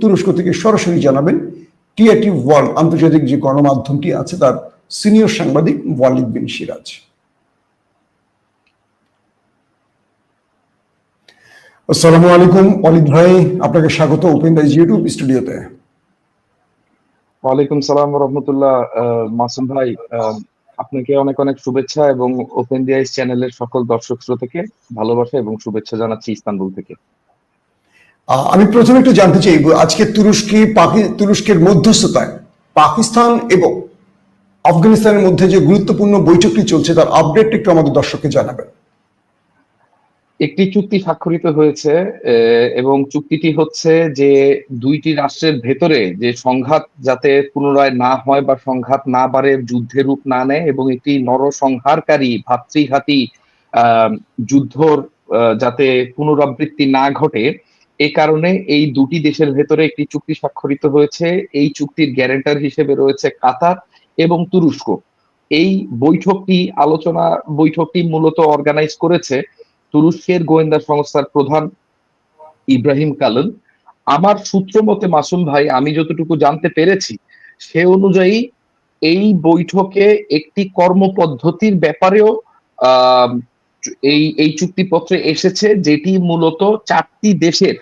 তুরস্ক থেকে সরাসরি জানাবেন টিআরটি ওয়ার্ল্ড, আন্তর্জাতিক যে গণমাধ্যমটি আছে তার সিনিয়র সাংবাদিক ওয়ালিদ বিন সিরাজ। আসসালামু আলাইকুম ভাই, আপনাকে স্বাগত ওপেন দাইজ ইউটিউব স্টুডিওতে। ওয়ালাইকুম সালাম রহমতুল্লাহ মাসুম ভাই আপনাকে অনেক অনেক শুভেচ্ছা এবং ওপেন ডিআইস চ্যানেলের সকল দর্শক শ্রোতাকে ভালোবাসা এবং শুভেচ্ছা জানাচ্ছি ইস্তানবুল থেকে। আমি প্রথমে একটু জানতে চাই, আজকে তুরস্কে তুরস্কের মধ্যস্থতায় পাকিস্তান এবং আফগানিস্তানের মধ্যে যে গুরুত্বপূর্ণ বৈঠকটি চলছে, তার আপডেট একটু আমাদের দর্শককে জানাবেন। একটি চুক্তি স্বাক্ষরিত হয়েছে এবং চুক্তিটি হচ্ছে যে দুইটি রাষ্ট্রের ভেতরে যে সংঘাত যাতে পুনরায় না হয় বা সংঘাত না বাড়ে, যুদ্ধের রূপ না নেয়, এবং একটি নরসংহারকারী ভাতৃঘাতী যুদ্ধর যাতে পুনরাবৃত্তি না ঘটে এ কারণে এই দুটি দেশের ভেতরে একটি চুক্তি স্বাক্ষরিত হয়েছে। এই চুক্তির গ্যারেন্টার হিসেবে রয়েছে কাতার এবং তুরস্ক। এই বৈঠকটি, আলোচনা বৈঠকটি মূলত অর্গানাইজ করেছে তুরস্কের গোয়েন্দা সংস্থার প্রধান ইব্রাহিম কালন। আমার সূত্র মতে, মাসুম ভাই, আমি যতটুকু জানতে পেরেছি, সে অনুযায়ী এই বৈঠকে একটি কর্মপদ্ধতির ব্যাপারেও এই এই চুক্তিপত্রে এসেছে যেটি মূলত চারটি দেশের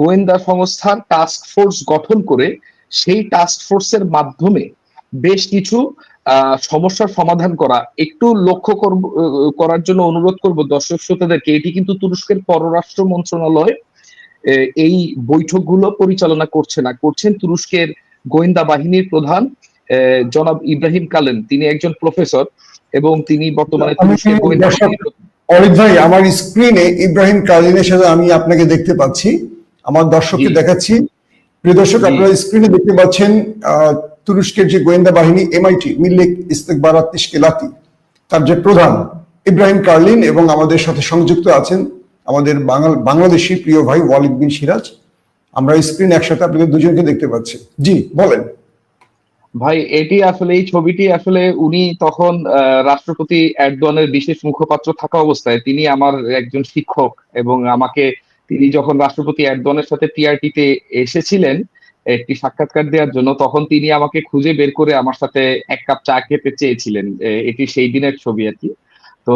গোয়েন্দা সংস্থার টাস্ক ফোর্স গঠন করে সেই টাস্ক ফোর্সের মাধ্যমে বেশ কিছু সমস্যার সমাধান করা। একটু লক্ষ্য করব করার জন্য অনুরোধ করব দর্শক শ্রোতাদেরকে। এটি কিন্তু তুরস্কের পররাষ্ট্র মন্ত্রণালয় এই বৈঠকগুলো পরিচালনা করছে না। করছেন তুরস্কের গোয়েন্দা বাহিনীর প্রধান জনাব ইব্রাহিম কালেন তিনি একজন প্রফেসর এবং তিনি বর্তমানে তুরস্কের গোয়েন্দা ভাই আমার স্ক্রিনে ইব্রাহিম কালিনের সাথে আমি আপনাকে দেখতে পাচ্ছি। আমার দর্শককে। দেখাচ্ছি। প্রিয় দর্শক আপনারা স্ক্রিনে দেখতে পাচ্ছেন তুরস্কের যে গোয়েন্দা বাহিনী এমআইটি মিল্লেক ইস্তেকবারাত ইশকেলাতি তার যে প্রধান ইব্রাহিম কার্লিন এবং আমাদের সাথে সংযুক্ত আছেন আমাদের বাংলাদেশি প্রিয় ভাই ওয়ালিদ বিন সিরাজ। আমরা স্ক্রিন একসাথে আপনাদের দুজনকে দেখতে পাচ্ছি। জি বলেন। ভাই এটি আসলে এই ছবিটি আসলে উনি তখন আহ, রাষ্ট্রপতি এরদোয়ানের বিশেষ মুখপাত্র থাকা অবস্থায় তিনি আমার একজন শিক্ষক এবং আমাকে তিনি যখন রাষ্ট্রপতি এরদোয়ানের সাথে টিআরটিতে এসেছিলেন একটি সাক্ষাৎকার দেওয়ার জন্য তখন তিনি আমাকে খুঁজে বের করে আমার সাথে এক কাপ চা খেতে চেয়েছিলেন। এটি সেই দিনের ছবি আর কি। তো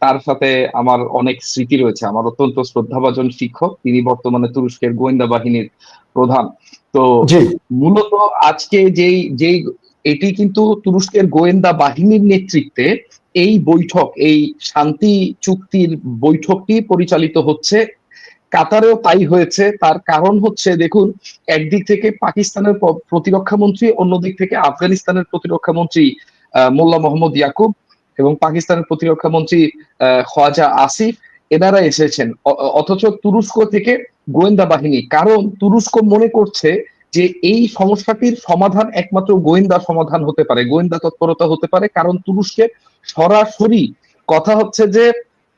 তার সাথে আমার অনেক স্মৃতি রয়েছে। আমার অত্যন্ত শ্রদ্ধাভাজন শিক্ষক তিনি বর্তমানে তুরস্কের গোয়েন্দা বাহিনীর প্রধান। তো মূলত আজকে যেই যেই এটি কিন্তু তুরস্কের গোয়েন্দা বাহিনীর নেতৃত্বে এই বৈঠক এই শান্তি চুক্তির বৈঠকটি পরিচালিত হচ্ছে কাতারেও তাই হয়েছে। তার কারণ হচ্ছে, দেখুন, একদিক থেকে পাকিস্তানের প্রতিরক্ষা মন্ত্রী অন্যদিক থেকে আফগানিস্তানের প্রতিরক্ষা মন্ত্রী মোল্লা মোহাম্মদ ইয়াকুব এবং পাকিস্তানের প্রতিরক্ষা মন্ত্রী খোয়াজা আসিফ, এনারা এসেছেন। অথচ তুরস্ক থেকে গোয়েন্দা বাহিনী। কারণ তুরস্ক মনে করছে যে এই সমস্যাটির সমাধান একমাত্র গোয়েন্দা সমাধান হতে পারে। গোয়েন্দা তৎপরতা হতে পারে। কারণ তুরস্কে সরাসরি কথা হচ্ছে যে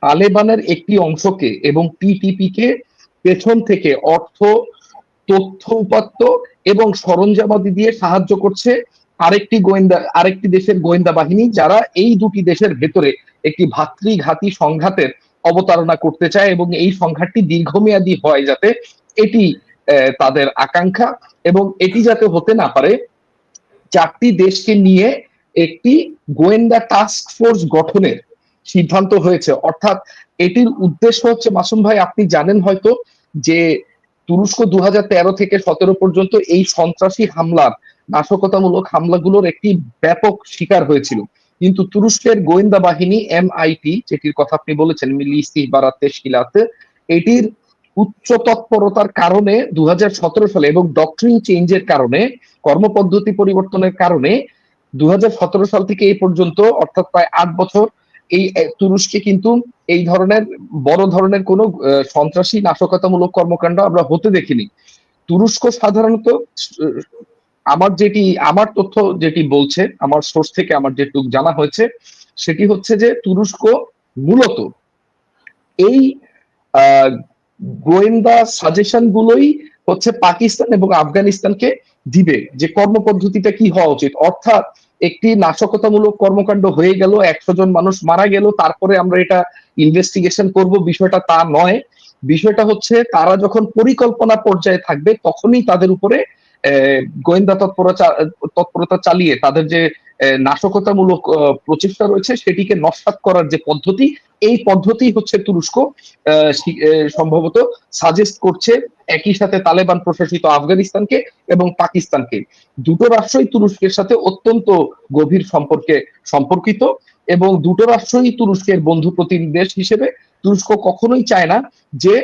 তালেবানের একটি অংশকে এবং টিটিপি কে পেছন থেকে অর্থ, তথ্য উপাত্ত এবং সরঞ্জামাদি দিয়ে সাহায্য করছে আরেকটি গোয়েন্দা, আরেকটি দেশের গোয়েন্দা বাহিনী যারা এই দুটি দেশের ভেতরে একটি ভাতৃঘাতী সংঘাতের অবতারণা করতে চায় এবং এই সংঘাতটি দীর্ঘমেয়াদী হয় যাতে এটি তাদের আকাঙ্ক্ষা এবং এটি যাতে হতে না পারে, চারটি দেশকে নিয়ে একটি গোয়েন্দা টাস্ক ফোর্স গঠনের সিদ্ধান্ত হয়েছে। অর্থাৎ এটির উদ্দেশ্য হচ্ছে, মাসুম ভাই, আপনি জানেন হয়তো যে তুরস্ক দু থেকে সতেরো পর্যন্ত এই সন্ত্রাসী হামলার নাশকতামূলক হামলাগুলোর একটি ব্যাপক শিকার হয়েছিল। কিন্তু তুরস্কের গোয়েন্দা বাহিনী, এমআইটি, যেটির কথা আপনি বলেছেন, মিলি ইস্তিহবারাত এটির উচ্চ তৎপরতার কারণে দু হাজার সতেরো সালে এবং ডক্টরিন চেঞ্জের কারণে, কর্মপদ্ধতি পরিবর্তনের কারণে দু হাজার সতেরো সাল থেকে এই পর্যন্ত, অর্থাৎ প্রায় আট বছর এই তুরস্কে কিন্তু এই ধরনের, বড় ধরনের কোনো সন্ত্রাসী নাশকতামূলক কর্মকাণ্ড আমরা হতে দেখিনি। তুরস্ক সাধারণত আমার যেটি, আমার তথ্য যেটি বলছে, আমার সোর্স থেকে আমার যেটুকু জানা হয়েছে, সেটি হচ্ছে যে তুরস্ক মূলত এই গোয়েন্দা সাজেশন গুলোই হচ্ছে পাকিস্তান এবং আফগানিস্তানকে দিবে যে কর্মপদ্ধতিটা কি হওয়া উচিত। অর্থাৎ একটি নাশকতামূলক কর্মকাণ্ড হয়ে গেল, একশো জন মানুষ মারা গেল, তারপরে আমরা এটা ইনভেস্টিগেশন করব, বিষয়টা তা নয়। বিষয়টা হচ্ছে, তারা যখন পরিকল্পনা পর্যায়ে থাকবে, তখনই তাদের উপরে গোয়েন্দা তৎপরতা তৎপরতা চালিয়ে তাদের যে নাশকতামূলক প্রচেষ্টা রয়েছে, সেটিকে নস্বাত করার যে পদ্ধতি, এই পদ্ধতি হচ্ছে তুরস্ক সম্ভবত সাজেস্ট করছে একই সাথে তালেবান প্রশাসিত আফগানিস্তানকে এবং পাকিস্তানকে। দুটো রাষ্ট্রই তুরস্কের সাথে অত্যন্ত গভীর সম্পর্কে, সম্পর্কিত এবং দুটো রাষ্ট্রই তুরস্কের বন্ধু প্রতিনিধি দেশ হিসেবে, তুরস্ক কখনোই চায় না যে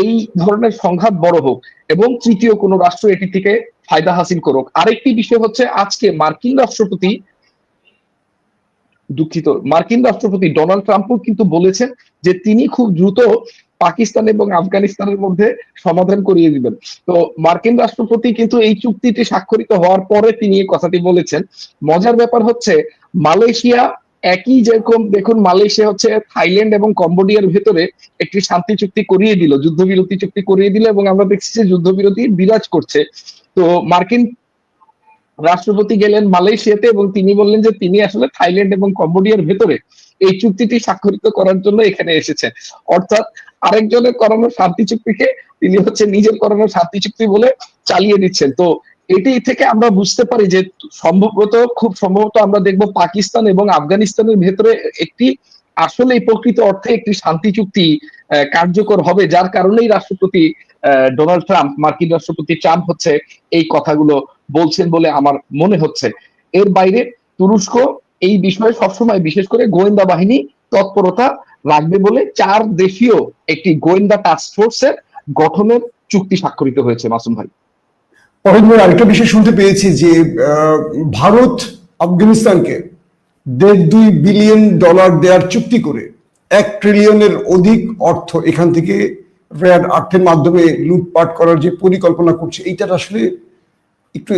এই ধরনের সংঘাত বড় হোক এবং তৃতীয় কোনো রাষ্ট্র এটি থেকে ফায়দা হাসিল করুক। আরেকটি বিষয় হচ্ছে আজকে মার্কিন রাষ্ট্রপতি দুঃখিত, মার্কিন রাষ্ট্রপতি ডোনাল্ড ট্রাম্পও কিন্তু বলেছেন যে তিনি খুব দ্রুত পাকিস্তান এবং আফগানিস্তানের মধ্যে সমাধান করিয়ে দিবেন। তো মার্কিন রাষ্ট্রপতি কিন্তু এই চুক্তিটি স্বাক্ষরিত হওয়ার পরে তিনি এই কথাটি বলেছেন। মজার ব্যাপার হচ্ছে মালয়েশিয়া একই যেরকম, দেখুন মালয়েশিয়া হচ্ছে থাইল্যান্ড এবং কম্বোডিয়ার ভেতরে একটি শান্তি চুক্তি করিয়ে দিল, যুদ্ধবিরতি চুক্তি করিয়ে দিল এবং আমরা দেখছি যে যুদ্ধবিরতি বিরাজ করছে। তো মার্কিন রাষ্ট্রপতি গেলেন মালয়েশিয়াতে এবং তিনি বললেন যে তিনি আসলে থাইল্যান্ড এবং কম্বোডিয়ার ভেতরে এই চুক্তিটি স্বাক্ষরিত করার জন্য এখানে এসেছেন। অর্থাৎ আরেকজনের করানো শান্তি চুক্তিকে তিনি হচ্ছে নিজের করানো শান্তি চুক্তি বলে চালিয়ে দিচ্ছেন। তো এটি থেকে আমরা বুঝতে পারি যে সম্ভবত, খুব সম্ভবত আমরা দেখব পাকিস্তান এবং আফগানিস্তানের ভেতরে একটি আসলে প্রকৃত অর্থে একটি শান্তি চুক্তি কার্যকর হবে, যার কারণেই রাষ্ট্রপতি ডোনাল্ড ট্রাম্প মার্কিন রাষ্ট্রপতি ট্রাম্প হচ্ছে এই কথাগুলো বলছেন বলে আমার মনে হচ্ছে। এর বাইরে তুরস্ক এই বিষয়ে সবসময় বিশেষ করে গোয়েন্দা বাহিনী তৎপরতা রাখবে বলে চার দেশীয় একটি গোয়েন্দা টাস্ক ফোর্সের গঠনের চুক্তি স্বাক্ষরিত হয়েছে, মাসুম ভাই। দিন আরেকটা বিষয় শুনতে পেয়েছি যে ভারত আফগানিস্তানকে দেড় দুই বিলিয়ন ডলার দেওয়ার চুক্তি করে এক ট্রিলিয়নের অধিক অর্থ এখান থেকে রেয়ার আর্থের মাধ্যমে লুটপাট করার যে পরিকল্পনা করছে, এইটার আসলে একটু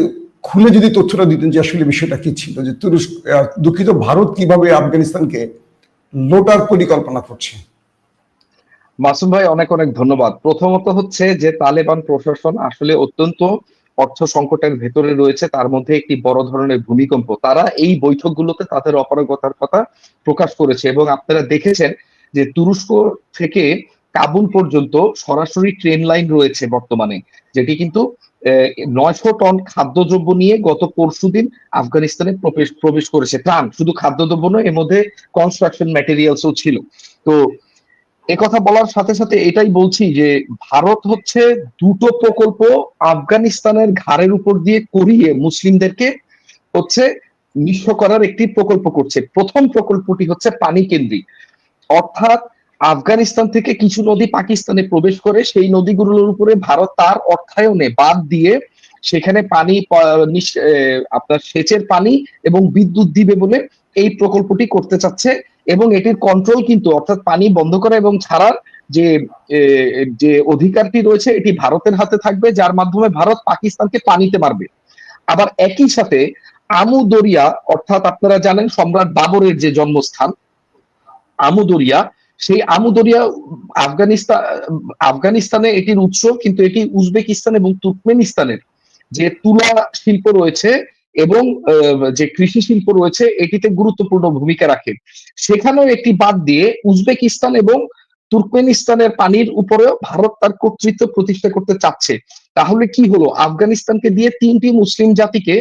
খুলে যদি তথ্যটা দিতেন যে আসলে বিষয়টা কি ছিল, যে তুরস্ক দুঃখিত ভারত কীভাবে আফগানিস্তানকে লোটার পরিকল্পনা করছে। মাসুম ভাই, অনেক অনেক ধন্যবাদ। প্রথমত হচ্ছে যে তালেবান প্রশাসন আসলে অত্যন্ত অর্থ সংকটের ভেতরে রয়েছে, তার মধ্যে একটি বড় ধরনের ভূমিকম্প। তারা এই বৈঠকগুলোতে তাদের অপারগতার কথা প্রকাশ করেছে এবং আপনারা দেখেছেন যে তুরস্ক থেকে কাবুল পর্যন্ত সরাসরি ট্রেন লাইন রয়েছে বর্তমানে, যেটি কিন্তু নয়শো টন খাদ্যদ্রব্য নিয়ে গত পরশুদিন আফগানিস্তানে প্রবেশ প্রবেশ করেছে। ত্রাণ, শুধু খাদ্যদ্রব্য নয়, এর মধ্যে কনস্ট্রাকশন ম্যাটেরিয়ালসও ছিল। তো কথা বলার সাথে সাথে এটাই বলছি যে, ভারত হচ্ছে দুটো প্রকল্প আফগানিস্তানের ঘাড়ের উপর দিয়ে করিয়ে মুসলিমদেরকে হচ্ছে নিঃস্ব করার একটি প্রকল্প করছে। প্রথম প্রকল্পটি হচ্ছে পানি কেন্দ্রিক। অর্থাৎ আফগানিস্তান থেকে কিছু নদী পাকিস্তানে প্রবেশ করে, সেই নদীগুলোর উপরে ভারত তার অর্থায়নে বাদ দিয়ে সেখানে পানি আপনার সেচের পানি এবং বিদ্যুৎ দিবে বলে এই প্রকল্পটি করতে চাচ্ছে। এবং এটির কন্ট্রোল কিন্তু, অর্থাৎ পানি বন্ধ করা এবং ছাড়ার যে যে অধিকারটি রয়েছে, এটি ভারতের হাতে থাকবে, যার মাধ্যমে ভারত পাকিস্তানকে পানিতে মারবে। আবার একই সাথে আমুদরিয়া, অর্থাৎ আপনারা জানেন সম্রাট বাবরের যে জন্মস্থান, আমুদরিয়া সেই আমুদরিয়া আফগানিস্তান আফগানিস্তানে এটির উৎস, কিন্তু এটি উজবেকিস্তান এবং তুর্কমেনিস্তানের যে তুলা শিল্প রয়েছে এবং যে কৃষি শিল্প রয়েছে, এটিতে গুরুত্বপূর্ণ ভূমিকা রাখে। সেখানেও একটি বাদ দিয়ে উজবেকিস্তান এবং তুর্কমেনিস্তানের পানির উপরেও ভারত তার কর্তৃত্ব প্রতিষ্ঠা করতে চাচ্ছে। তাহলে কি হলো? আফগানিস্তানকে দিয়ে তিনটি মুসলিম জাতিকে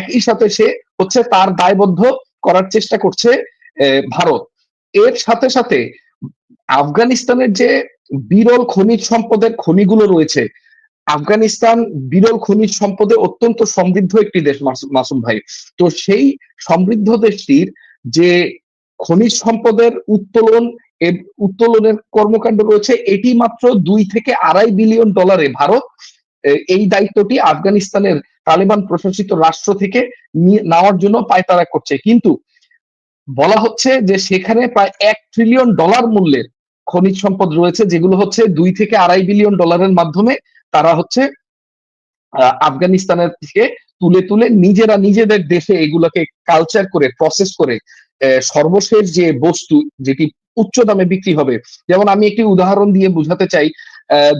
একই সাথে সে হচ্ছে তার দায়বদ্ধ করার চেষ্টা করছে ভারত। এর সাথে সাথে আফগানিস্তানের যে বিরল খনিজ সম্পদের খনিগুলো রয়েছে, আফগানিস্তান বিরল খনিজ সম্পদে অত্যন্ত সমৃদ্ধ একটি দেশ মাসুম ভাই। তো সেই সমৃদ্ধ দেশটির যে খনিজ সম্পদের উত্তোলন উত্তোলনের কর্মকাণ্ড রয়েছে, এটি মাত্র দুই থেকে আড়াই বিলিয়ন ডলারে। ভারত এই দায়িত্বটি আফগানিস্তানের তালেবান প্রশাসিত রাষ্ট্র থেকে নেওয়ার জন্য পায়তারা করছে। কিন্তু বলা হচ্ছে যে সেখানে প্রায় এক ট্রিলিয়ন ডলার মূল্যের খনিজ সম্পদ রয়েছে, যেগুলো হচ্ছে দুই থেকে আড়াই বিলিয়ন ডলারের মাধ্যমে তারা হচ্ছে আফগানিস্তানের থেকে তুলে তুলে নিজেরা নিজেদের দেশে এগুলোকে কালচার করে প্রসেস করে সর্বশেষ যে বস্তু যেটি উচ্চ দামে বিক্রি হবে। যেমন আমি একটি উদাহরণ দিয়ে বোঝাতে চাই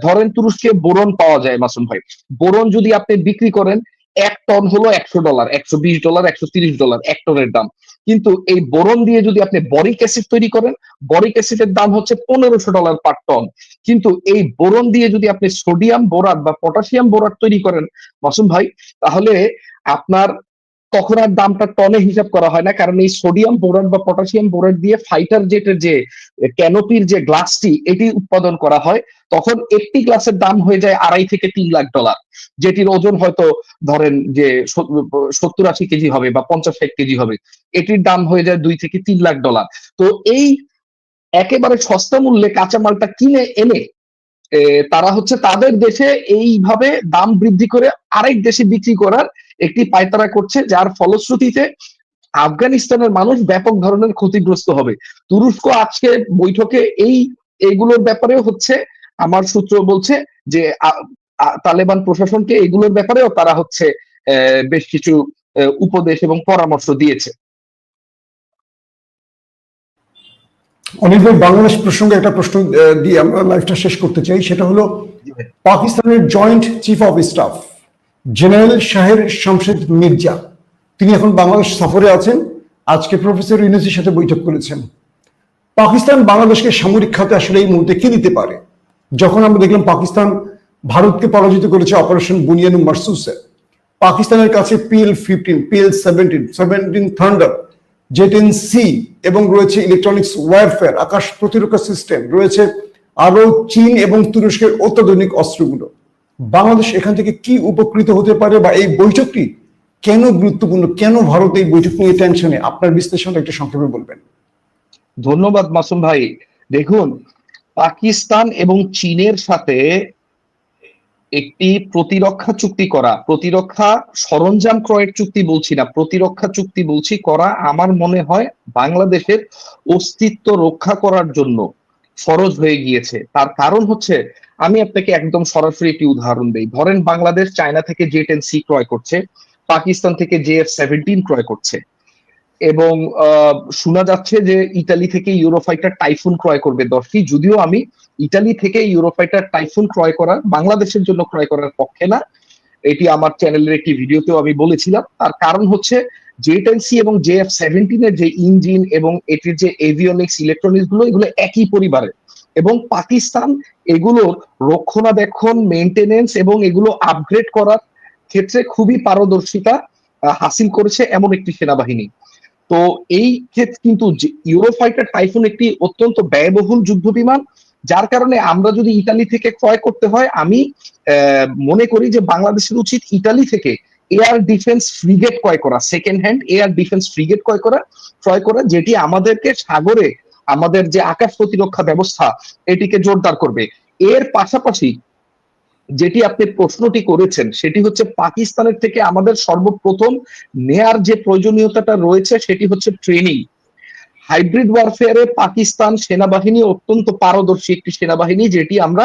ধরেন তুরস্কে বোরন পাওয়া যায়, মাসুম ভাই। বোরন যদি আপনি বিক্রি করেন, এক টন হলো একশো ডলার একশো বিশ ডলার একশো তিরিশ ডলার এক টনের দাম। কিন্তু এই বোরন দিয়ে যদি আপনি বরিক অ্যাসিড তৈরি করেন বরিক অ্যাসিডের দাম হচ্ছে পনেরোশো ডলার পার টন কিন্তু এই বোরন দিয়ে যদি আপনি সোডিয়াম বোরাট বা পটাশিয়াম বোরাট তৈরি করেন, মাসুম ভাই, তাহলে আপনার তখন আর দামটা টনে হিসাব করা হয় না, কারণ এই সোডিয়াম বোরাট বা পটাশিয়াম বোরাট দিয়ে ফাইটার জেটের যে ক্যানোপির যে গ্লাসটি এটি উৎপাদন করা হয়। তখন একটি গ্লাসের দাম হয়ে যায় আড়াই থেকে তিন লাখ ডলার যেটির ওজন হয়তো ধরেন যে সত্তর আশি কেজি হবে বা পঞ্চাশ ষাট কেজি হবে, এটির দাম হয়ে যায় দুই থেকে তিন লাখ ডলার তো এই একেবারে সস্তা মূল্যে কাঁচামালটা কিনে এনে তারা হচ্ছে তাদের দেশে এইভাবে দাম বৃদ্ধি করে আরেক দেশে বিক্রি করার একটি পায়তারা করছে যার ফলশ্রুতিতে আফগানিস্তানের মানুষ ব্যাপক ধরনের ক্ষতিগ্রস্ত হবে। তুরস্ক আজকে বৈঠকে এই এইগুলোর ব্যাপারেও হচ্ছে আমার সূত্র বলছে যে তালেবান প্রশাসনকে এগুলোর ব্যাপারেও তারা হচ্ছে বেশ কিছু উপদেশ এবং পরামর্শ দিয়েছে। অনিল ভাই বাংলাদেশ প্রসঙ্গে একটা প্রশ্ন দিয়ে আমরা লাইফটা শেষ করতে চাই। সেটা হলো পাকিস্তানের joint chief of staff general শাহের শামশেদ মির্জা। তিনি এখন বাংলাদেশ সফরে আছেন। আজকে প্রফেসর ইউনুসের সাথে বৈঠক করেছেন। পাকিস্তান বাংলাদেশকে সামরিক খাতে আসলে এই মুহূর্তে কি দিতে পারে? যখন আমরা দেখলাম পাকিস্তান ভারতকে পরাজিত করেছে অপারেশন বুনিয়ানু মার্সুসে, পাকিস্তানের কাছে PL fifteen, PL seventeen seventeen thunder J ten C এবং রয়েছে ইলেকট্রনিক্স ওয়ারফেয়ার, আকাশ প্রতিরক্ষা সিস্টেম, রয়েছে আরও চীন এবং তুরস্কের অত্যাধুনিক অস্ত্রগুলো। বাংলাদেশ এখান থেকে কি উপকৃত হতে পারে বা এই বৈঠকটি কেন গুরুত্বপূর্ণ? কেন ভারত এই বৈঠক নিয়ে টেনশনে আপনার বিশ্লেষণ একটু সংক্ষেপে বলবেন। ধন্যবাদ মাসুম ভাই। দেখুন, পাকিস্তান এবং চীনের সাথে একটি প্রতিরক্ষা চুক্তি করা, প্রতিরক্ষা সরঞ্জাম ক্রয়ের চুক্তি বলছি না, প্রতিরক্ষা চুক্তি বলছি করা আমার মনে হয় বাংলাদেশের অস্তিত্ব রক্ষা করার জন্য ফরজ হয়ে গিয়েছে। তার কারণ হচ্ছে, আমি আপনাকে একদম সরাসরি একটি উদাহরণ দিই। ধরেন বাংলাদেশ চায়না থেকে জে টেন সি ক্রয় করছে, পাকিস্তান থেকে জে এফ সেভেন্টিন ক্রয় করছে। এবং শোনা যাচ্ছে যে ইতালি থেকে ইউরোফাইটার টাইফুন ক্রয় করবে দশটি যদিও আমি ইতালি থেকে ইউরোফাইটার টাইফুন ক্রয় করার বাংলাদেশের জন্য ক্রয় করার পক্ষে না। এটি আমার চ্যানেলের একটি ভিডিওতেও আমি বলেছিলাম। তার কারণ হচ্ছে জে সি এবং জে এফ যে ইঞ্জিন এবং এটির যে এভিওনিক্স ইলেকট্রনিক্সগুলো, এগুলো একই পরিবারের এবং পাকিস্তান এগুলোর রক্ষণাবেক্ষণ মেনটেনেন্স এবং এগুলো আপগ্রেড করার ক্ষেত্রে খুবই পারদর্শিতা হাসিল করেছে এমন একটি সেনাবাহিনী। তো এই ক্ষেত্রে কিন্তু ইউরোফাইটার টাইফুন একটি অত্যন্ত ব্যয়বহুল যুদ্ধ বিমান, যার কারণে আমরা যদি ইতালি থেকে ক্রয় করতে হয়, আমি মনে করি যে বাংলাদেশের উচিত ইতালি থেকে এয়ার ডিফেন্স ফ্রিগেট ক্রয় করা second hand air defence frigate ক্রয় করা ক্রয় করা, যেটি আমাদেরকে সাগরে আমাদের যে আকাশ প্রতিরক্ষা ব্যবস্থা, এটিকে জোরদার করবে। এর পাশাপাশি যেটি আপনি প্রশ্নটি করেছেন, সেটি হচ্ছে পাকিস্তানের থেকে আমাদের সর্বপ্রথম নেয়ার যে প্রয়োজনীয়তাটা রয়েছে, সেটি হচ্ছে ট্রেনিং হাইব্রিড ওয়ারফেয়ারে পাকিস্তান সেনাবাহিনী অত্যন্ত পারদর্শী একটি সেনাবাহিনী, যেটি আমরা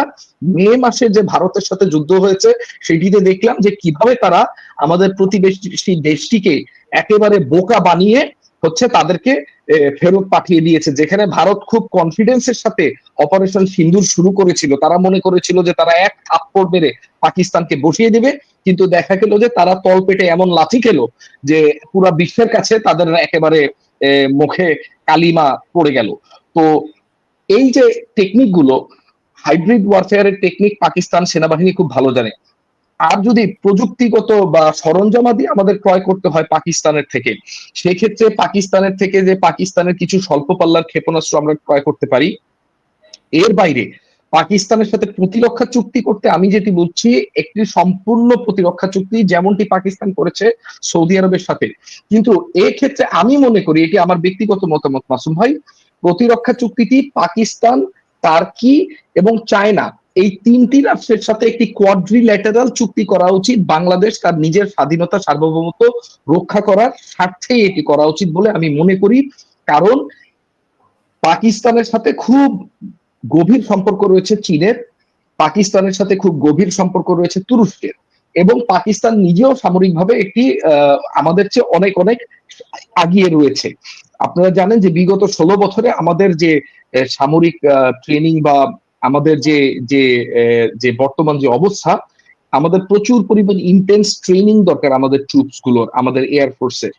মে মাসে যে ভারতের সাথে যুদ্ধ হয়েছে, সেটিতে দেখলাম যে কীভাবে তারা আমাদের প্রতিবেশী দেশটিকে একেবারে বোকা বানিয়ে হচ্ছে তাদেরকে ফেরত পাঠিয়ে দিয়েছে, যেখানে ভারত খুব কনফিডেন্সের সাথে অপারেশন সিন্দুর শুরু করেছিল। তারা মনে করেছিল যে তারা এক থাপ্পড় মেরে পাকিস্তানকে বসিয়ে দিবে, কিন্তু দেখা গেল যে তারা তল পেটে এমন লাথি খেলো যে পুরা বিশ্বের কাছে তাদের একেবারে মুখে কালিমা পড়ে গেল। তো এই যে টেকনিকগুলো হাইব্রিড ওয়ারফেয়ারের টেকনিক পাকিস্তান সেনাবাহিনী খুব ভালো জানে। আর যদি প্রযুক্তিগত বা সরঞ্জামাদি আমাদের ক্রয় করতে হয় পাকিস্তানের থেকে, সেক্ষেত্রে পাকিস্তানের থেকে যে পাকিস্তানের কিছু স্বল্প পাল্লার ক্ষেপণাস্ত্র আমরা ক্রয় করতে পারি, এর বাইরে পাকিস্তানের সাথে প্রতিরক্ষা চুক্তি করতে আমি যেটি বলছি, একটি সম্পূর্ণ প্রতিরক্ষা চুক্তি যেমনটি পাকিস্তান করেছে সৌদি আরবের সাথে। কিন্তু ক্ষেত্রে আমি মনে করি, এটি আমার ব্যক্তিগত মতামত মাসুম ভাই, প্রতিরক্ষা চুক্তিটি পাকিস্তান, টার্কি এবং চায়না এই তিনটি রাষ্ট্রের সাথে একটি কোয়াড্রিল্যাটারাল চুক্তি করা উচিত। বাংলাদেশ তার নিজের স্বাধীনতা, সার্বভৌমত্ব রক্ষা করার স্বার্থেই এটি করা উচিত বলে আমি মনে করি। কারণ পাকিস্তানের সাথে খুব গভীর সম্পর্ক রয়েছে চীনের, পাকিস্তানের সাথে খুব গভীর সম্পর্ক রয়েছে তুরস্কের এবং পাকিস্তান নিজেও সামরিকভাবে একটি আমাদের চেয়ে অনেক অনেক আগিয়ে রয়েছে। আপনারা জানেন যে বিগত ষোলো বছরে আমাদের যে সামরিক ট্রেনিং বা আমাদের যে যে যে বর্তমান যে অবস্থা, আমাদের প্রচুর পরিমাণ ইন্টেন্স ট্রেনিং দরকার আমাদের ট্রুপসগুলোর, আমাদের এয়ারফোর্সের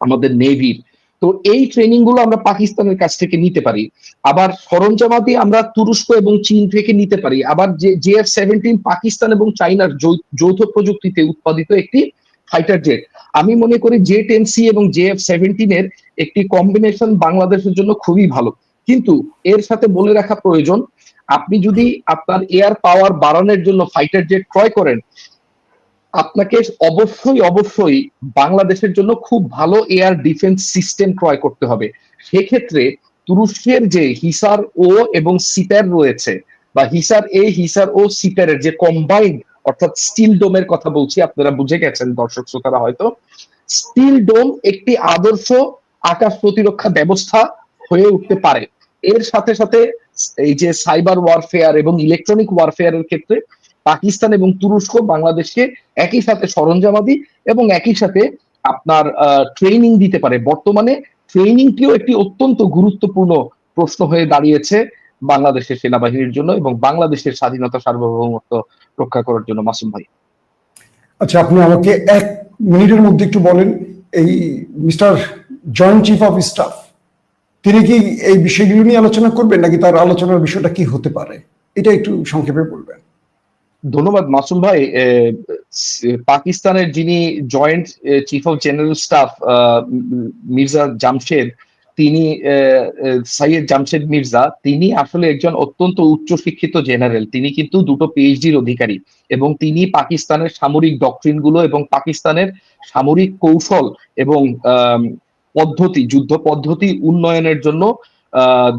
আমাদের নেভির তো এই ট্রেনিংগুলো আমরা পাকিস্তানের কাছ থেকে নিতে পারি। আবার সরঞ্জামাদি আমরা তুরস্ক এবং চীন থেকে নিতে পারি। আবার যে, জে এফ সেভেন্টিন পাকিস্তান এবং চাইনার যৌথ প্রযুক্তিতে উৎপাদিত একটি ফাইটার জেট আমি মনে করি জে টেন সি এবং জে এফ সেভেন্টিনের একটি কম্বিনেশন বাংলাদেশের জন্য খুবই ভালো। কিন্তু এর সাথে বলে রাখা প্রয়োজন, আপনি যদি আপনার এয়ার পাওয়ার বাড়ানোর জন্য ফাইটার জেট ক্রয় করেন আপনাকে অবশ্যই অবশ্যই বাংলাদেশের জন্য খুব ভালো এয়ার ডিফেন্স সিস্টেম ক্রয় করতে হবে। সেক্ষেত্রে তুরস্কের যে হিসার ও এবং সিটার রয়েছে বা হিসার এ, হিসার ও সিটারের যে কম্বাইন্ড অর্থাৎ স্টিল ডোমের কথা বলছি, আপনারা বুঝে গেছেন, দর্শক শ্রোতারা হয়তো। স্টিল ডোম একটি আদর্শ আকাশ প্রতিরক্ষা ব্যবস্থা হয়ে উঠতে পারে। এর সাথে সাথে এই যে সাইবার ওয়ারফেয়ার এবং ইলেকট্রনিক ওয়ারফেয়ারের ক্ষেত্রে পাকিস্তান এবং তুরস্ক বাংলাদেশকে একই সাথে সরঞ্জামাদি এবং একই সাথে আপনার ট্রেনিং দিতে পারে। বর্তমানে ট্রেনিংটিও একটি অত্যন্ত গুরুত্বপূর্ণ প্রশ্ন হয়ে দাঁড়িয়েছে বাংলাদেশের সেনাবাহিনীর জন্য এবং বাংলাদেশের স্বাধীনতা সার্বভৌমত্ব রক্ষা করার জন্য। মাসুম ভাই। আচ্ছা আপনি আমাকে এক মিনিটের মধ্যে একটু বলেন, এই mister joint chief of staff, তিনি কি এই বিষয়গুলো নিয়ে আলোচনা করবেন নাকি তার আলোচনার বিষয়টা কি হতে পারে? এটা একটু সংক্ষেপে বলবেন। ধন্যবাদ মাসুম ভাই। পাকিস্তানের যিনি joint chief of general staff Mirza Jamshed তিনি এ, জামশেদ মির্জা তিনি আসলে একজন অত্যন্ত উচ্চ শিক্ষিত জেনারেল। তিনি কিন্তু দুটো পিএইচডির অধিকারী এবং তিনি পাকিস্তানের সামরিক ডক্ট্রিনগুলো এবং পাকিস্তানের সামরিক কৌশল এবং পদ্ধতি যুদ্ধ পদ্ধতি উন্নয়নের জন্য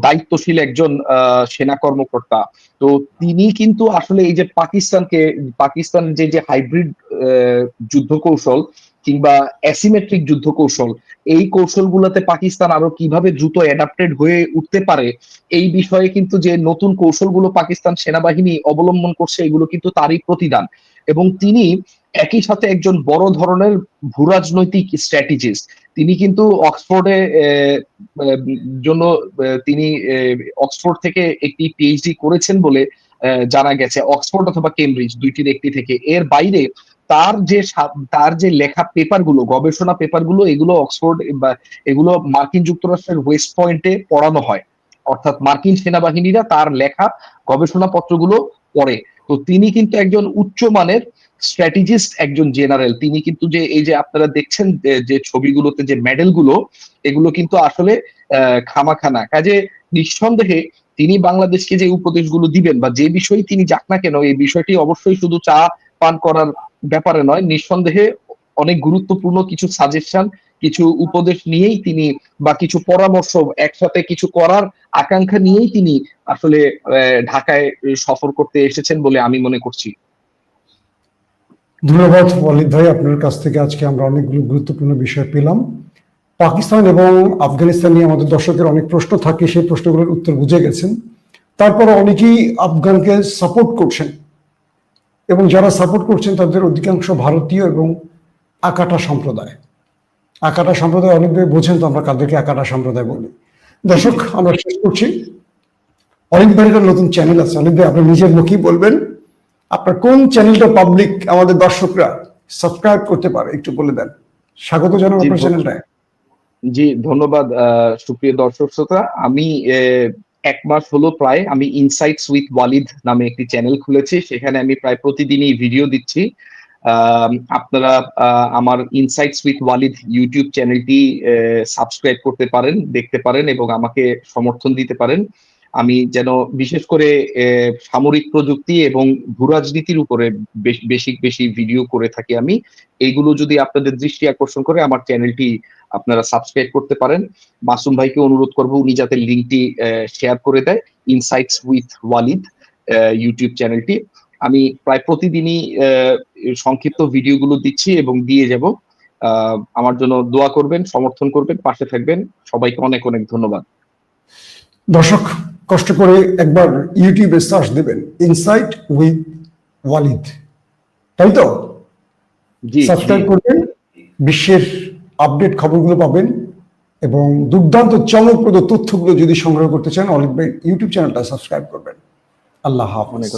দায়িত্বশীল একজন সেনা কর্মকর্তা। তো তিনি কিন্তু আসলে এই যে পাকিস্তানকে, পাকিস্তান যে যে হাইব্রিড যুদ্ধ কৌশল কিংবা অ্যাসিমেট্রিক যুদ্ধ কৌশল এই কৌশলগুলোতে পাকিস্তান আরও কীভাবে দ্রুত অ্যাডাপ্টেড হয়ে উঠতে পারে, এই বিষয়ে কিন্তু যে নতুন কৌশলগুলো পাকিস্তান সেনাবাহিনী অবলম্বন করছে, এগুলো কিন্তু তারই প্রতিদান। এবং তিনি একই সাথে একজন বড় ধরনের ভূরাজনৈতিক স্ট্র্যাটেজিস্ট তিনি কিন্তু অক্সফোর্ডে জন্য তিনি অক্সফোর্ড থেকে একটি পিএইচডি করেছেন বলে জানা গেছে। অক্সফোর্ড অথবা কেমব্রিজ দুইটির একটি থেকে। এর বাইরে তার যে তার যে লেখা পেপারগুলো, গবেষণা পেপারগুলো, এগুলো অক্সফোর্ড বা এগুলো মার্কিন যুক্তরাষ্ট্রের ওয়েস্ট পয়েন্টে পড়ানো হয়। অর্থাৎ মার্কিন সেনাবাহিনীরা তার লেখা গবেষণা পত্রগুলো পড়ে। তো তিনি কিন্তু একজন উচ্চমানের স্ট্র্যাটেজিস্ট একজন জেনারেল তিনি কিন্তু যে, এই যে আপনারা দেখছেন যে- ছবিগুলোতে যে মেডেলগুলো এগুলো কিন্তু আসলে খামাখানা। কাজে নিঃসন্দেহে তিনি বাংলাদেশকে যে উপদেশগুলো দিবেন বা যে বিষয়ে তিনি যাক না কেন, এই বিষয়টি অবশ্যই শুধু চা পান করার ব্যাপারে নয়, নিঃসন্দেহে অনেক গুরুত্বপূর্ণ কিছু সাজেশন কিছু উপদেশ নিয়েই তিনি বা কিছু পরামর্শ একসাথে কিছু করার আকাঙ্ক্ষা নিয়েই তিনি আসলে ঢাকায় সফর করতে এসেছেন বলে আমি মনে করছি। ধন্যবাদ ওয়ালিদ ভাই, আপনার কাছ থেকে আজকে আমরা অনেকগুলো গুরুত্বপূর্ণ বিষয় পেলাম। পাকিস্তান এবং আফগানিস্তান নিয়ে আমাদের দর্শকের অনেক প্রশ্ন থাকে, সেই প্রশ্নগুলোর উত্তর বুঝে গেছেন। তারপর অনেকেই আফগানকে সাপোর্ট করছেন এবং যারা সাপোর্ট করছেন তাদের অধিকাংশ ভারতীয় এবং আকাটা সম্প্রদায়। আকাটা সম্প্রদায় অনেকভাবে বোঝেন তো আমরা কাদেরকে আকাটা সম্প্রদায় বলি। দর্শক আমরা শেষ করছি। অনেক ভাইয়ের একটা নতুন চ্যানেল আছে। অনেক ভাই আপনার নিজের মুখেই বলবেন। আপনার কোন চ্যানেলটা পাবলিক আমাদের দর্শকরা সাবস্ক্রাইব করতে পারে একটু বলে দেন। স্বাগত জানান জি, আপনার। চ্যানেলটায় জি ধন্যবাদ সুপ্রিয় দর্শক শ্রোতা। আমি এক মাস হলো প্রায় আমি ইনসাইটস উইথ ওয়ালিদ নামে একটি চ্যানেল খুলেছি। সেখানে আমি প্রায় প্রতিদিনই ভিডিও দিচ্ছি। আপনারা আমার ইনসাইটস উইথ ওয়ালিদ ইউটিউব চ্যানেলটি সাবস্ক্রাইব করতে পারেন, দেখতে পারেন এবং আমাকে সমর্থন দিতে পারেন। আমি যেন বিশেষ করে সামরিক প্রযুক্তি এবং ভূরাজনীতির উপরে বেশ- বেশি ভিডিও করে থাকি আমি। এইগুলো যদি আপনাদের দৃষ্টি আকর্ষণ করে, আমার চ্যানেলটি আপনারা সাবস্ক্রাইব করতে পারেন। মাসুম ভাইকে অনুরোধ করব, উনি যাতে লিঙ্কটি শেয়ার করে দেয় ইনসাইটস উইথ ওয়ালিদ ইউটিউব চ্যানেলটি। আমি প্রায় প্রতিদিনই সংক্ষিপ্ত ভিডিওগুলো দিচ্ছি এবং দিয়ে যাব। আমার জন্য দোয়া করবেন সমর্থন করবেন পাশে থাকবেন। সবাইকে অনেক অনেক ধন্যবাদ। দর্শক কষ্ট করে একবার ইউটিউবে সার্চ দেবেন ইনসাইট উইথ ওয়ালিদ। তাই তো? জি সাবস্ক্রাইব করবেন বিশ্বের আপডেট খবরগুলো পাবেন এবং দুর্দান্ত চমকপ্রদ তথ্যগুলো যদি সংগ্রহ করতে চান অলিভ ভাই ইউটিউব চ্যানেলটা সাবস্ক্রাইব করবেন। আল্লাহ হাফেজ।